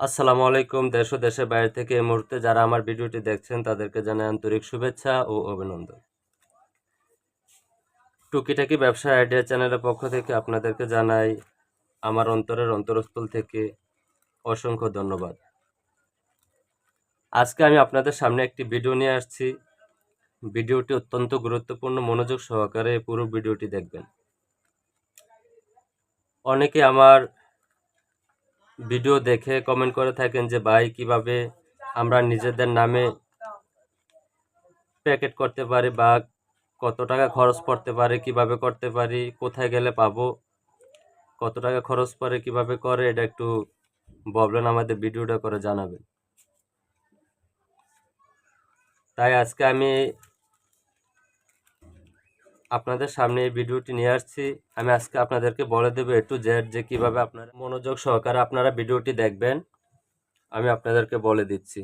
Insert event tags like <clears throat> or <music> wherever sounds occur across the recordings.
আসসালামু আলাইকুম, দেশ ও দেশের বাইরে থেকে এই মুহূর্তে যারা আমার ভিডিওটি দেখছেন, তাদেরকে জানাই আন্তরিক শুভেচ্ছা ও অভিনন্দন। টুকিটাকি ব্যবসা আইডিয়া চ্যানেলের পক্ষ থেকে আপনাদেরকে জানাই আমার অন্তরের অন্তরস্থল থেকে অসংখ্য ধন্যবাদ। আজকে আমি আপনাদের সামনে একটি ভিডিও নিয়ে আসছি। ভিডিওটি অত্যন্ত গুরুত্বপূর্ণ, মনোযোগ সহকারে পুরো ভিডিওটি দেখবেন। অনেকে আমার ভিডিও দেখে কমেন্ট করে থাকেন যে, ভাই, কীভাবে আমরা নিজেদের নামে প্যাকেট করতে পারি বা কত টাকা খরচ পড়তে পারে, কীভাবে করতে পারি, কোথায় গেলে পাবো, কত টাকা খরচ পড়ে, কীভাবে করে, এটা একটু বলবেন আমাদের ভিডিওটা করে জানাবেন। তাই আজকে আমি আপনাদের সামনে এই ভিডিওটি নিয়ে আসছি। আমি আজকে আপনাদেরকে বলে দেবো একটু জেড যে কীভাবে আপনারা মনোযোগ সহকারে আপনারা ভিডিওটি দেখবেন। আমি আপনাদেরকে বলে দিচ্ছি।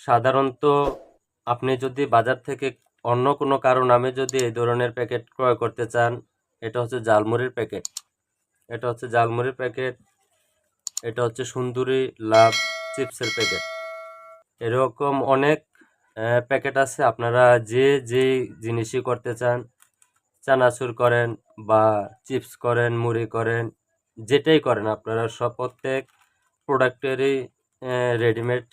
সাধারণত আপনি যদি বাজার থেকে অন্য কোনো কারও নামে যদি এই ধরনের প্যাকেট ক্রয় করতে চান, এটা হচ্ছে জালমুড়ির প্যাকেট। এটা হচ্ছে জালমুড়ির প্যাকেট, এটা হচ্ছে সুন্দরী লাভ চিপসের প্যাকেট। এরকম অনেক প্যাকেট আছে। আপনারা যে যে জিনিসই করতে চান, চানাচুর করেন বা চিপস করেন, মুড়ি করেন, যেটাই করেন, আপনারা সব প্রত্যেক প্রোডাক্টেরই রেডিমেড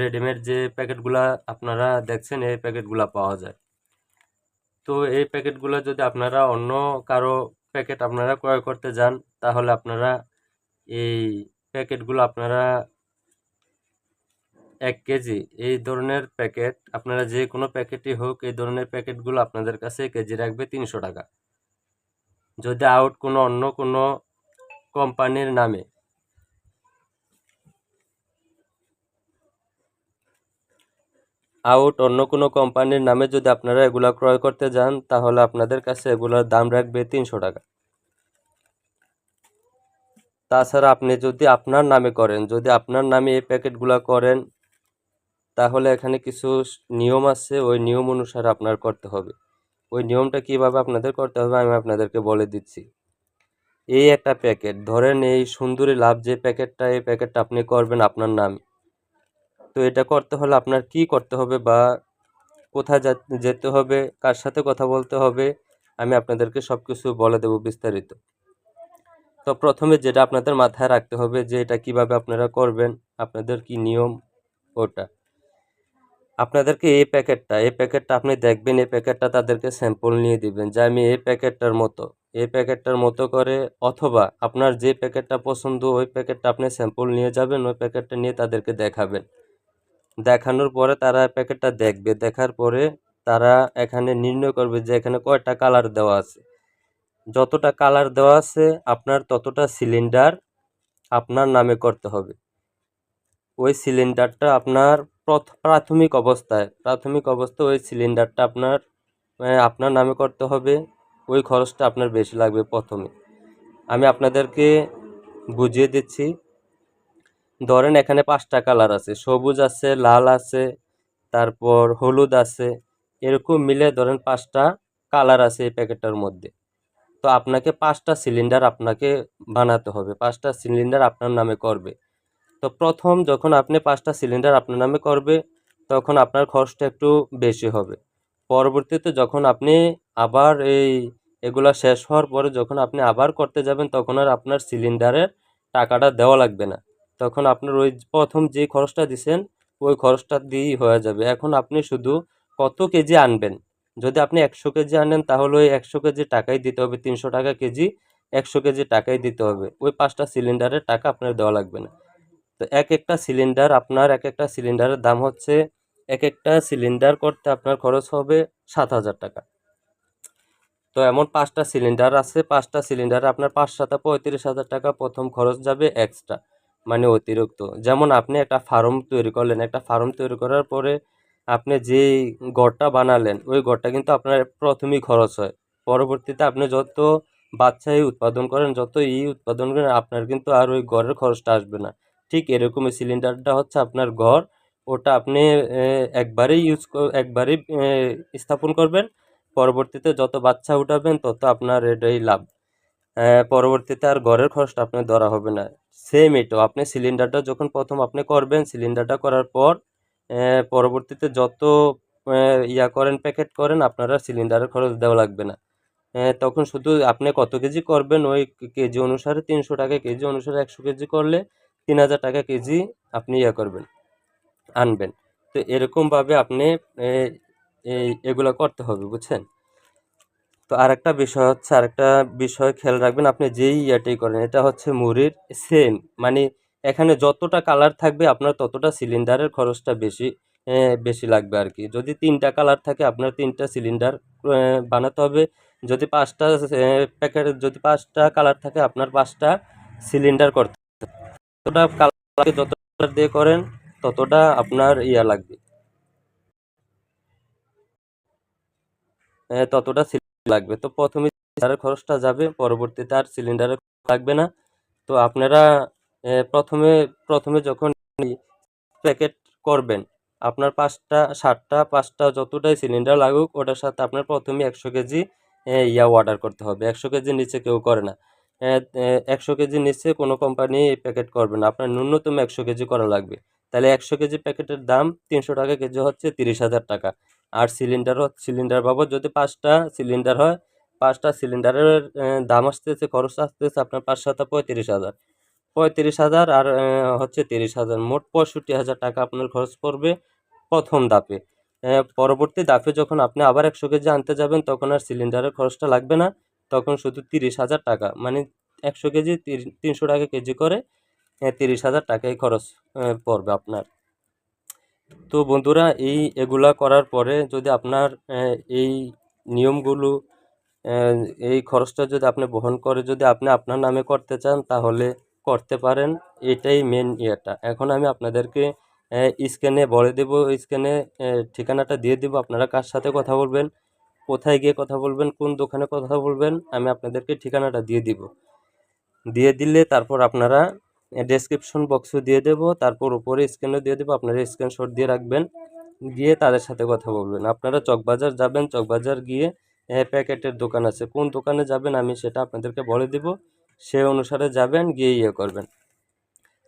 রেডিমেড যে প্যাকেটগুলা আপনারা দেখছেন, এই প্যাকেটগুলা পাওয়া যায়। তো এই প্যাকেটগুলো যদি আপনারা অন্য কারও প্যাকেট আপনারা ক্রয় করতে যান, তাহলে আপনারা এই প্যাকেটগুলো আপনারা এক কেজি। এই ধরনের প্যাকেট, আপনারা যে কোনো প্যাকেটই হোক, এই ধরনের প্যাকেটগুলো আপনাদের কাছে কেজি রাখবে তিনশো টাকা। যদি আউট কোনো অন্য কোনো কোম্পানির নামে। আউট অন্য কোনো কোম্পানির নামে যদি আপনারা এগুলা ক্রয় করতে যান, তাহলে আপনাদের কাছে এগুলোর দাম রাখবে তিনশো টাকা। তাছাড়া আপনি যদি আপনার নামে করেন, যদি আপনার নামে এই প্যাকেটগুলো করেন তাহলে এখানে কিছু নিয়ম আছে, ওই নিয়ম অনুসারে আপনার করতে হবে। ওই নিয়মটা কীভাবে আপনাদের করতে হবে আমি আপনাদেরকে বলে দিচ্ছি। এই একটা প্যাকেট, ধরেন এই সুন্দরী লাভ যে প্যাকেটটা, এই প্যাকেটটা আপনি করবেন আপনার নামে। তো এটা করতে হলে আপনার কি করতে হবে বা কোথায় যেতে হবে, কার সাথে কথা বলতে হবে, আমি আপনাদেরকে সব কিছু বলে দেব বিস্তারিত। তো প্রথমে যেটা আপনাদের মাথায় রাখতে হবে যে এটা কীভাবে আপনারা করবেন, আপনাদের কি নিয়ম, ওটা। আপনাদেরকে এই প্যাকেটটা এই প্যাকেটটা আপনি দেখবেন, এই প্যাকেটটা তাদেরকে স্যাম্পল নিয়ে দিবেন যে আমি এই প্যাকেটটার মতো, এই প্যাকেটটার মতো করে অথবা আপনার যে প্যাকেটটা পছন্দ, ওই প্যাকেটটা আপনি স্যাম্পল নিয়ে যাবেন, ওই প্যাকেটটা নিয়ে তাদেরকে দেখাবেন। দেখানোর পরে তারা প্যাকেটটা দেখবে, দেখার পরে তারা এখানে নির্ণয় করবে যে এখানে কয়টা কালার দেওয়া আছে। যতটা কালার দেওয়া আছে, আপনার ততটা সিলিন্ডার আপনার নামে করতে হবে। ওই সিলিন্ডারটা আপনার প্রাথমিক অবস্থায় প্রাথমিক অবস্থায় ওই সিলিন্ডারটা আপনার আপনার নামে করতে হবে, ওই খরচটা আপনার বেশি লাগবে প্রথমে। আমি আপনাদেরকে বুঝিয়ে দিচ্ছি, ধরেন এখানে পাঁচটা কালার আছে, সবুজ আছে, লাল আছে, তারপর হলুদ আছে, এরকম মিলে ধরেন পাঁচটা কালার আছে এই প্যাকেটটার মধ্যে। তো আপনাকে পাঁচটা সিলিন্ডার আপনাকে বানাতে হবে, পাঁচটা সিলিন্ডার আপনার নামে করবে। তো প্রথম যখন আপনি পাঁচটা সিলিন্ডার আপনার নামে করবে, তখন আপনার খরচটা একটু বেশি হবে। পরবর্তীতে যখন আপনি আবার এই এগুলা শেষ হওয়ার পরে যখন আপনি আবার করতে যাবেন, তখন আর আপনার সিলিন্ডারের টাকাটা দেওয়া লাগবে না। তখন আপনার ওই প্রথম যে খরচটা দিছেন, ওই খরচটা দিয়েই হয়ে যাবে। এখন আপনি শুধু কত কেজি আনবেন? যদি আপনি একশো কেজি আনেন, তাহলে ওই একশো কেজি টাকাই দিতে হবে। তিনশো টাকা কেজি একশো কেজি টাকাই দিতে হবে। ওই পাঁচটা সিলিন্ডারের টাকা আপনার দেওয়া লাগবে না। তো এক একটা সিলিন্ডার আপনার এক একটা সিলিন্ডারের দাম হচ্ছে এক একটা সিলিন্ডার করতে আপনার খরচ হবে সাত হাজার টাকা। তো এমন পাঁচটা সিলিন্ডার আছে, পাঁচটা সিলিন্ডারে আপনার পাঁচ সাথে পঁয়ত্রিশ হাজার টাকা প্রথম খরচ যাবে এক্সট্রা মানে অতিরিক্ত। যেমন আপনি একটা ফার্ম তৈরি করলেন, একটা ফার্ম তৈরি করার পরে আপনি যে গড়টা বানালেন, ওই গড়টা কিন্তু আপনার প্রথমেই খরচ হয়। পরবর্তীতে আপনি যত বাচ্চাই উৎপাদন করেন, যত ই উৎপাদন করেন, আপনার কিন্তু আর ওই গড়ের খরচটা আসবে না। ঠিক এরকমই সিলিন্ডারটা হচ্ছে আপনার ঘর। ওটা আপনি একবারেই ইউজ একবারেই স্থাপন করবেন। পরবর্তীতে যত বাচ্চা উঠাবেন, তত আপনার এটাই লাভ। পরবর্তীতে আর ঘরের খরচটা আপনার ধরা হবে না। সেম এটাও। আপনি সিলিন্ডারটা যখন প্রথম আপনি করবেন সিলিন্ডারটা করার পর পরবর্তীতে যত ইয়া করেন প্যাকেট করেন, আপনারা সিলিন্ডারের খরচ দেওয়া লাগবে না। তখন শুধু আপনি কত কেজি করবেন? ওই কেজি অনুসারে তিনশো টাকা, কেজি অনুসারে একশো কেজি করলে তিন হাজার টাকা কেজি আপনি ইয়ে করবেন, আনবেন। তো এরকমভাবে আপনি এই এগুলো করতে হবে, বুঝছেন? তো আরেকটা বিষয় হচ্ছে, আরেকটা বিষয় খেয়াল রাখবেন, আপনি যেই ইয়াটাই করেন, এটা হচ্ছে মুড়ির সেম মানে এখানে যতটা কালার থাকবে, আপনার ততটা সিলিন্ডারের খরচটা বেশি বেশি লাগবে আর কি যদি তিনটা কালার থাকে, আপনার তিনটা সিলিন্ডার বানাতে হবে। যদি পাঁচটা প্যাকেট, যদি পাঁচটা কালার থাকে, আপনার পাঁচটা সিলিন্ডার করতে যতটা কালার যতটা দিয়ে করেন ততটা আপনার ইয়া লাগবে। এ, ততটা সিলিন্ডার লাগবে। তো প্রথমে সিলিন্ডারের খরচটা যাবে পরবর্তীতে আর সিলিন্ডারের লাগবে না। তো আপনারা প্রথমে প্রথমে যখন প্যাকেট করবেন আপনার পাঁচটা সাতটা পাঁচটা যতটাই সিলিন্ডার লাগুক ওটার সাথে আপনার প্রথমে একশো কেজি ইয়া অর্ডার করতে হবে। একশো কেজি নিচে কেউ করে না। একশো কেজি নিচে কোনো কোম্পানি প্যাকেট করবে না। আপনার ন্যূনতম একশো কেজি করা লাগবে। তাহলে একশো কেজি প্যাকেটের দাম তিনশো টাকা কেজি হচ্ছে তিরিশ হাজার টাকা। আর সিলিন্ডার সিলিন্ডার বাবদ যদি পাঁচটা সিলিন্ডার হয় পাঁচটা সিলিন্ডারের দাম আসতেছে খরচ আসতেছে আপনার পাঁচ সাতা পঁয়ত্রিশ হাজার। পঁয়ত্রিশ হাজার আর হচ্ছে তিরিশ হাজার। মোট পঁয়ষট্টি হাজার টাকা আপনার খরচ পড়বে প্রথম আহ, পরবর্তী ধাপে যখন আপনি আবার একশো কেজি আনতে যাবেন তখন আর সিলিন্ডারের খরচটা লাগবে না। তখন শুধু তিরিশ হাজার টাকা। মানে একশো কেজি তিনশো টাকা কেজি করে তিরিশ হাজার টাকাই খরচ পড়বে আপনার। তো বন্ধুরা, এই এগুলা করার পরে যদি আপনার এই নিয়মগুলো এই খরচটা যদি আপনি বহন করে যদি আপনি আপনার নামে করতে চান, তাহলে করতে পারেন। এটাই মেন ইয়েটা। এখন আমি আপনাদেরকে স্ক্যানে বলে দেব স্ক্যানে ঠিকানাটা দিয়ে দেব। আপনারা কার সাথে কথা বলবেন? কোথায় গিয়ে কথা বলবেন, কোন দোকানে কথা বলবেন, আমি আপনাদেরকে ঠিকানাটা দিয়ে দিব। দিয়ে দিলে তারপর আপনারা ডেসক্রিপশন বক্সও দিয়ে দেব, তারপর উপরে স্ক্যানও দিয়ে দেবো, আপনারা স্ক্রিনশট দিয়ে রাখবেন, গিয়ে তাদের সাথে কথা বলবেন। আপনারা চকবাজার যাবেন, চকবাজার গিয়ে প্যাকেটের দোকান আছে। কোন দোকানে যাবেন আমি সেটা আপনাদেরকে বলে দিব, সে অনুসারে যাবেন, গিয়ে ইয়ে করবেন।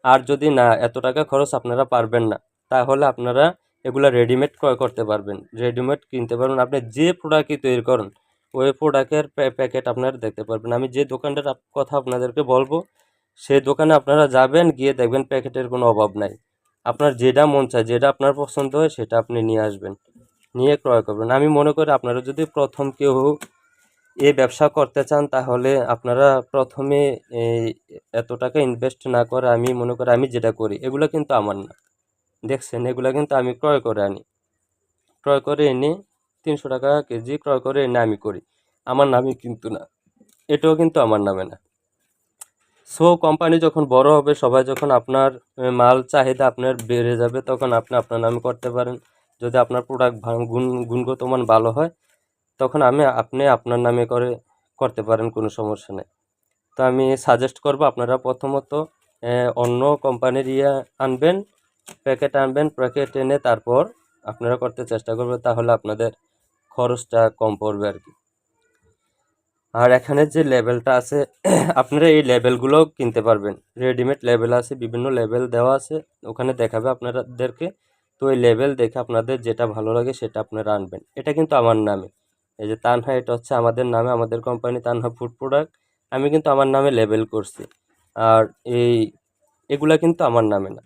আর যদি না, এত টাকা খরচ আপনারা পারবেন না, তাহলে আপনারা এগুলা রেডিমেড ক্রয় করতে পারবেন। রেডিমেড কিনতে পারবেন। আপনি যে প্রোডাক্টই তৈরি করুন, ওই প্রোডাক্টের প্যাকেট আপনারা দেখতে পারবেন। আমি যে দোকানটার কথা আপনাদেরকে বলব সেই দোকানে আপনারা যাবেন, গিয়ে দেখবেন প্যাকেটের কোনো অভাব নাই। আপনার যেটা মন চায়, যেটা আপনার পছন্দ হয়, সেটা আপনি নিয়ে আসবেন। নিয়ে ক্রয় করবেন। আমি মনে করি আপনারা যদি প্রথম কেউ এই ব্যবসা করতে চান, তাহলে আপনারা প্রথমে এত টাকা ইনভেস্ট না করে আমি মনে করি আমি যেটা করি, এগুলো কিন্তু আমার না। দেখছেন, এগুলো কিন্তু আমি ক্রয় করে আনি। ক্রয় করে এনে তিনশো টাকা কেজি ক্রয় করে এনে আমি করি। আমার নামে কিন্তু না। এটাও কিন্তু আমার নামে না। সো কোম্পানি যখন বড় হবে, সবাই যখন আপনার মাল চাহিদা আপনার বেড়ে যাবে, তখন আপনি আপনার নামে করতে পারেন। যদি আপনার প্রোডাক্ট গুণ, গুণগত মান ভালো হয়, তখন আমি, আপনি আপনার নামে করে, করতে পারেন, কোনো সমস্যা নেই। তো আমি সাজেস্ট করব, আপনারা প্রথমত অন্য কোম্পানির ইয়ে আনবেন। প্যাকেট আনবেন, প্যাকেট এনে তারপর আপনারা করতে চেষ্টা করবেন, তাহলে আপনাদের খরচটা কম পড়বে আর কি। আর এখানে যে লেভেলটা আছে, <clears throat> আপনারা এই লেবেলগুলোও কিনতে পারবেন। রেডিমেড লেভেল আছে, বিভিন্ন লেভেল দেওয়া আছে, ওখানে দেখাবে আপনাদেরকে। তো এই লেভেল দেখে আপনাদের যেটা ভালো লাগে সেটা আপনারা আনবেন। এটা কিন্তু আমার নামে। এই যে তানহা, এটা হচ্ছে আমাদের নামে, আমাদের কোম্পানি তানহা ফুড প্রোডাক্ট। আমি কিন্তু আমার নামে লেবেল করছি। আর এই, এগুলা কিন্তু আমার নামে না।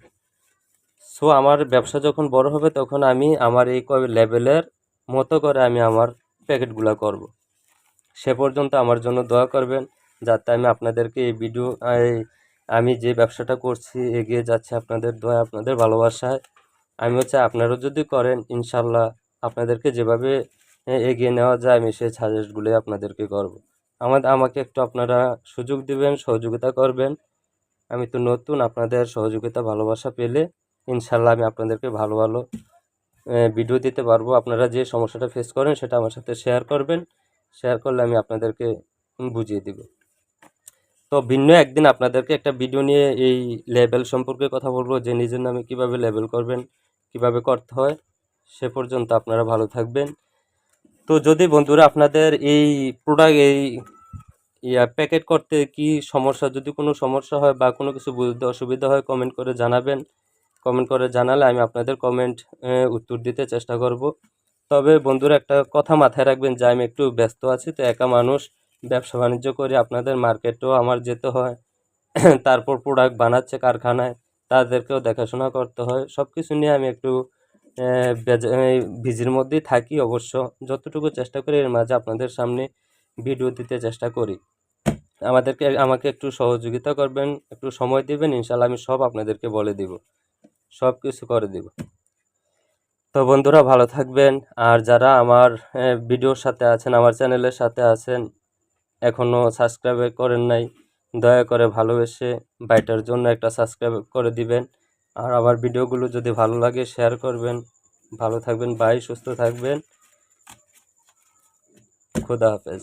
সো আমার ব্যবসা যখন বড় হবে, তখন আমি আমার এই লেভেলের মতো করে আমি আমার প্যাকেটগুলো করব। সে পর্যন্ত আমার জন্য দোয়া করবেন, যাতে আমি আপনাদেরকে এই ভিডিও আমি যে ব্যবসাটা করছি, এগিয়ে যাচ্ছে আপনাদের দোয়া, আপনাদের ভালোবাসায়। আমি হচ্ছে আপনারাও যদি করেন, ইনশাল্লাহ আপনাদেরকে যেভাবে এগিয়ে নেওয়া যায়, আমি সেই সাজেস্টগুলোই আপনাদেরকে করব। আমাদের আমাকে একটু আপনারা সুযোগ দিবেন, সহযোগিতা করবেন। আমি তো নতুন, আপনাদের সহযোগিতা, ভালোবাসা পেলে ইনশাল্লাহ আমি আপনাদেরকে ভালো ভালো ভিডিও দিতে পারব। আপনারা যে সমস্যাটা ফেস করেন সেটা আমার সাথে শেয়ার করবেন। শেয়ার করলে আমি আপনাদেরকে বুঝিয়ে দিব। তো ভিন্ন একদিন আপনাদেরকে একটা ভিডিও নিয়ে এই লেভেল সম্পর্কে কথা বলব, যে নিজের নামে কীভাবে লেভেল করবেন, কীভাবে করতে হয়, সে পর্যন্ত আপনারা ভালো থাকবেন। তো যদি বন্ধুরা আপনাদের এই প্রোডাক্ট এই ইয়া প্যাকেট করতে কি সমস্যা, যদি কোনো সমস্যা হয় বা কোনো কিছু বুঝতে অসুবিধা হয় কমেন্ট করে জানাবেন। কমেন্ট করে জানালে আমি আপনাদের কমেন্ট উত্তর দিতে চেষ্টা করব। তবে বন্ধুরা একটা কথা মাথায় রাখবেন, যে আমি একটু ব্যস্ত আছি, তো একা মানুষ ব্যবসা বাণিজ্য করে আপনাদের মার্কেটেও আমার যেতে হয়। <coughs> তারপর প্রোডাক্ট বানাচ্ছে কারখানায়, তাদেরকেও দেখাশোনা করতে হয়। সব কিছু নিয়ে আমি একটু ভিজির মধ্যেই থাকি অবশ্য। যতটুকু চেষ্টা করি, এর মাঝে আপনাদের সামনে ভিডিও দিতে চেষ্টা করি। আমাদেরকে, আমাকে একটু সহযোগিতা করবেন, একটু সময় দিবেন ইনশাল্লাহ আমি সব আপনাদেরকে বলে দিব। সব কিছু করে দিব। তো বন্ধুরা ভালো থাকবেন। আর যারা আমার ভিডিওর সাথে আছেন, আমার চ্যানেলের সাথে আছেন এখনও সাবস্ক্রাইব করেন নাই, দয়া করে ভালোবেসে বাইটার জন্য একটা সাবস্ক্রাইব করে দিবেন। আর আমার ভিডিওগুলো যদি ভালো লাগে, শেয়ার করবেন। ভালো থাকবেন বাই সুস্থ থাকবেন। খুদা হাফেজ।